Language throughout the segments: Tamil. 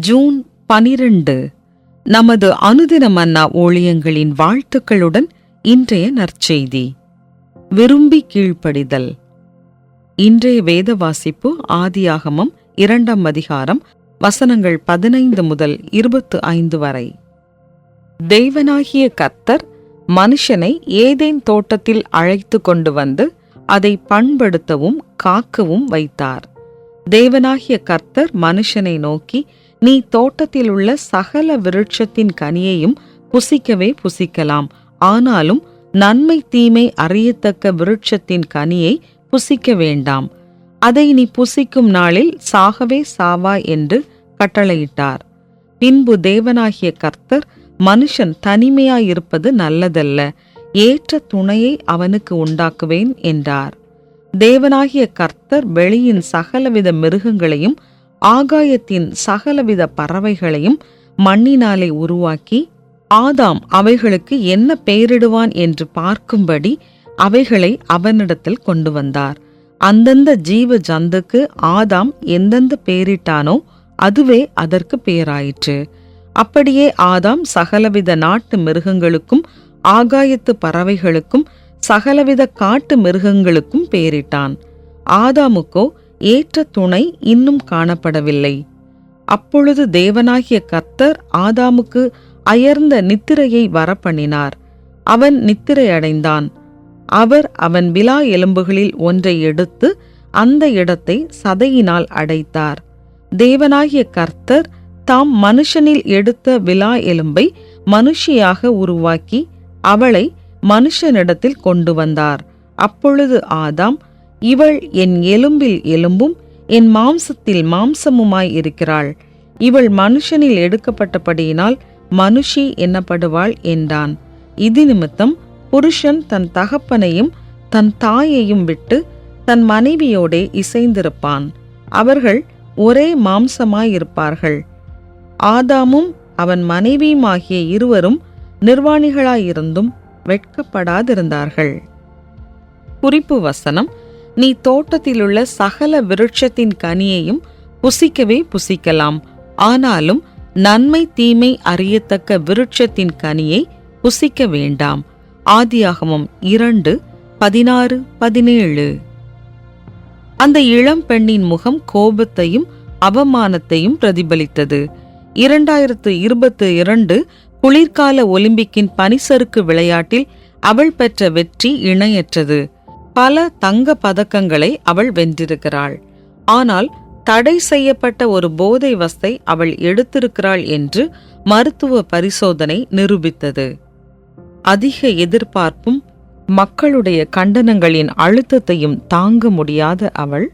ஜூன் பனிரெண்டு நமது அனுதின மன்னா ஊழியங்களின் வாழ்த்துக்களுடன் இன்றைய நற்செய்தி. விரும்பி கீழ்ப்படிதல். இன்றைய வேத வாசிப்பு ஆதியாகமம் இரண்டாம் அதிகாரம் வசனங்கள் பதினைந்து முதல் இருபத்து ஐந்து வரை. தெய்வனாகிய கர்த்தர் மனுஷனை ஏதேன் தோட்டத்தில் அழைத்து கொண்டு வந்து அதை பண்படுத்தவும் காக்கவும் வைத்தார். தேவனாகிய கர்த்தர் மனுஷனை நோக்கி நீ தோட்டத்தில் உள்ள சகல விருட்சத்தின் கனியையும் புசிக்கவே புசிக்கலாம். ஆனாலும் நன்மை தீமை அறியத்தக்க விருட்சத்தின் கனியை புசிக்க வேண்டாம். அதை நீ புசிக்கும் நாளில் சாகவே சாவா என்று கட்டளையிட்டார். பின்பு தேவனாகிய கர்த்தர் மனுஷன் தனிமையாயிருப்பது நல்லதல்ல. ஏற்ற துணையை அவனுக்கு உண்டாக்குவேன் என்றார். தேவனாகிய கர்த்தர் வெளியின் சகலவித மிருகங்களையும் ஆகாயத்தின் சகலவித பறவைகளையும் மண்ணினாலே உருவாக்கி ஆதாம் அவைகளுக்கு என்ன பெயரிடுவான் என்று பார்க்கும்படி அவைகளை அவனிடத்தில் கொண்டு வந்தார். அந்தந்த ஜீவ ஜந்துக்கு ஆதாம் எந்தெந்த பெயரிட்டானோ அதுவே அதற்கு பெயராயிற்று. அப்படியே ஆதாம் சகலவித நாட்டு மிருகங்களுக்கும் ஆகாயத்து பறவைகளுக்கும் சகலவித காட்டு மிருகங்களுக்கும் பெயரிட்டான். ஆதாமுக்கோ ஏற்ற துணை இன்னும் காணப்படவில்லை. அப்பொழுது தேவனாகிய கர்த்தர் ஆதாமுக்கு அயர்ந்த நித்திரையை வரப்பண்ணினார். அவன் நித்திரை அடைந்தான் அவர் அவன் விலா எலும்புகளில் ஒன்றை எடுத்து அந்த இடத்தை சதையினால் அடைத்தார். தேவனாகிய கர்த்தர் தாம் மனுஷனில் எடுத்த விலா எலும்பை மனுஷியாக உருவாக்கி அவளை மனுஷனிடத்தில் கொண்டு வந்தார். அப்பொழுது ஆதாம் இவள் என் எலும்பில் எலும்பும் என் மாம்சத்தில் மாம்சமுமாய் இருக்கிறாள். இவள் மனுஷனில் எடுக்கப்பட்டபடியினால் மனுஷி என்னப்படுவாள் என்றான். இது நிமித்தம் புருஷன் தன் தகப்பனையும் தன் தாயையும் விட்டு தன் மனைவியோடே இசைந்திருப்பான். அவர்கள் ஒரே மாம்சமாயிருப்பார்கள். ஆதாமும் அவன் மனைவியுமாகிய இருவரும் நிர்வாணிகளாயிருந்தும் வெட்கப்படாதிருந்தார்கள். குறிப்பு வசனம் நீ தோட்டத்திலுள்ள சகல விருட்சத்தின் கனியையும் புசிக்கவே புசிக்கலாம். ஆனாலும் நன்மை தீமை அறியத்தக்க விருட்சத்தின் கனியை புசிக்க வேண்டாம். ஆதியாகமம் இரண்டு பதினாறு பதினேழு. அந்த இளம் பெண்ணின் முகம் கோபத்தையும் அவமானத்தையும் பிரதிபலித்தது. இரண்டாயிரத்து இருபத்து இரண்டு குளிர்கால ஒலிம்பிக்கின் பனிசறுக்கு விளையாட்டில் அவள் பெற்ற வெற்றி இணையற்றது. பல தங்க பதக்கங்களை அவள் வென்றிருக்கிறாள். ஆனால் தடை செய்யப்பட்ட ஒரு போதை வஸ்தை அவள் எடுத்திருக்கிறாள் என்று மருத்துவ பரிசோதனை நிரூபித்தது. அதிக எதிர்பார்ப்பும் மக்களுடைய கண்டனங்களின் அழுத்தத்தையும் தாங்க முடியாத அவள்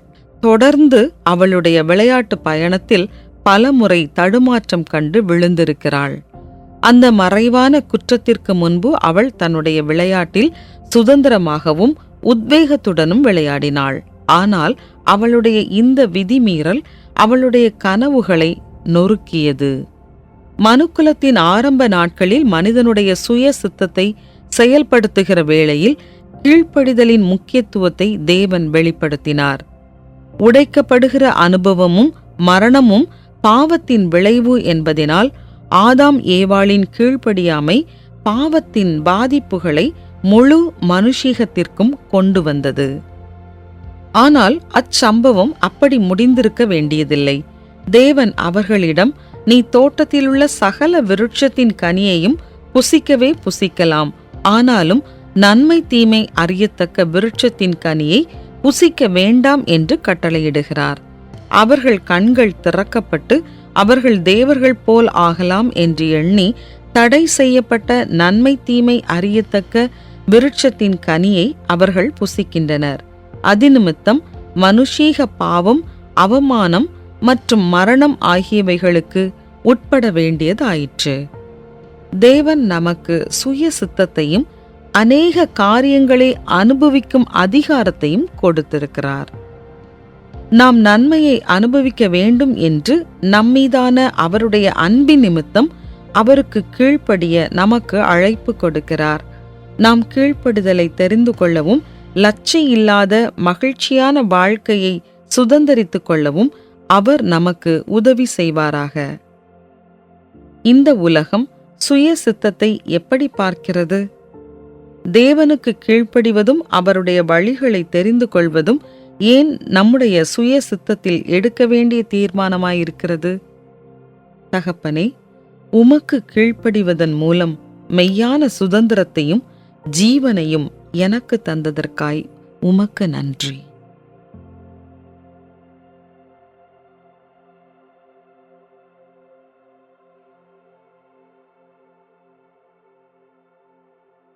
தொடர்ந்து அவளுடைய விளையாட்டு பயணத்தில் பலமுறை தடுமாற்றம் கண்டு விழுந்திருக்கிறாள். அந்த மறைவான குற்றத்திற்கு முன்பு அவள் தன்னுடைய விளையாட்டில் சுதந்திரமாகவும் உத்வேகத்துடனும் விளையாடினாள். ஆனால் அவளுடைய இந்த விதிமீறல் அவளுடைய கனவுகளை நொறுக்கியது. மனுக்குலத்தின் ஆரம்ப நாட்களில் மனிதனுடைய சுய சித்தத்தை செயல்படுத்துகிற வேளையில் கீழ்ப்படிதலின் முக்கியத்துவத்தை தேவன் வெளிப்படுத்தினார். உடைக்கப்படுகிற அனுபவமும் மரணமும் பாவத்தின் விளைவு என்பதனால் ஆதாம் ஏவாளின் கீழ்ப்படியாமை பாவத்தின் பாதிப்புகளை முழு மனுஷீகத்திற்கும் கொண்டு வந்தது. ஆனால் அச்சம்பவம் அப்படி முடிந்திருக்க வேண்டியதில்லை. தேவன் அவர்களிடம் நீ தோட்டத்திலுள்ள சகல விருட்சத்தின் கனியையும் புசிக்கவே புசிக்கலாம். ஆனாலும் நன்மை தீமை அறியத்தக்க விருட்சத்தின் கனியை புசிக்க வேண்டாம் என்று கட்டளையிடுகிறார். அவர்கள் கண்கள் திறக்கப்பட்டு அவர்கள் தேவர்கள் போல் ஆகலாம் என்று எண்ணி தடை செய்யப்பட்ட நன்மை தீமை அறியத்தக்க விருட்சத்தின் கனியை அவர்கள் புசிக்கின்றனர். அதிநிமித்தம் மனுஷீக பாவம் அவமானம் மற்றும் மரணம் ஆகியவைகளுக்கு உட்பட வேண்டியதாயிற்று. தேவன் நமக்கு சுய சித்தத்தையும் அநேக காரியங்களை அனுபவிக்கும் அதிகாரத்தையும் கொடுத்திருக்கிறார். நாம் நன்மையை அனுபவிக்க வேண்டும் என்று நம்மீதான அவருடைய அன்பின் நிமித்தம் அவருக்கு கீழ்ப்படிய நமக்கு அழைப்பு கொடுக்கிறார். நாம் கீழ்ப்படுதலை தெரிந்து கொள்ளவும் லட்சி இல்லாத மகிழ்ச்சியான வாழ்க்கையை சுதந்தரித்துக் கொள்ளவும் அவர் நமக்கு உதவி செய்வாராக. இந்த உலகம் சுய சித்தத்தை எப்படி பார்க்கிறது? தேவனுக்கு கீழ்ப்படிவதும் அவருடைய வழிகளை தெரிந்து கொள்வதும் ஏன் நம்முடைய சுய சித்தத்தில் எடுக்க வேண்டிய தீர்மானமாயிருக்கிறது? தகப்பனே உமக்கு கீழ்ப்படிவதன் மூலம் மெய்யான சுதந்திரத்தையும் ஜீவனையும் எனக்கு தந்ததற்காய் உமக்கு நன்றி.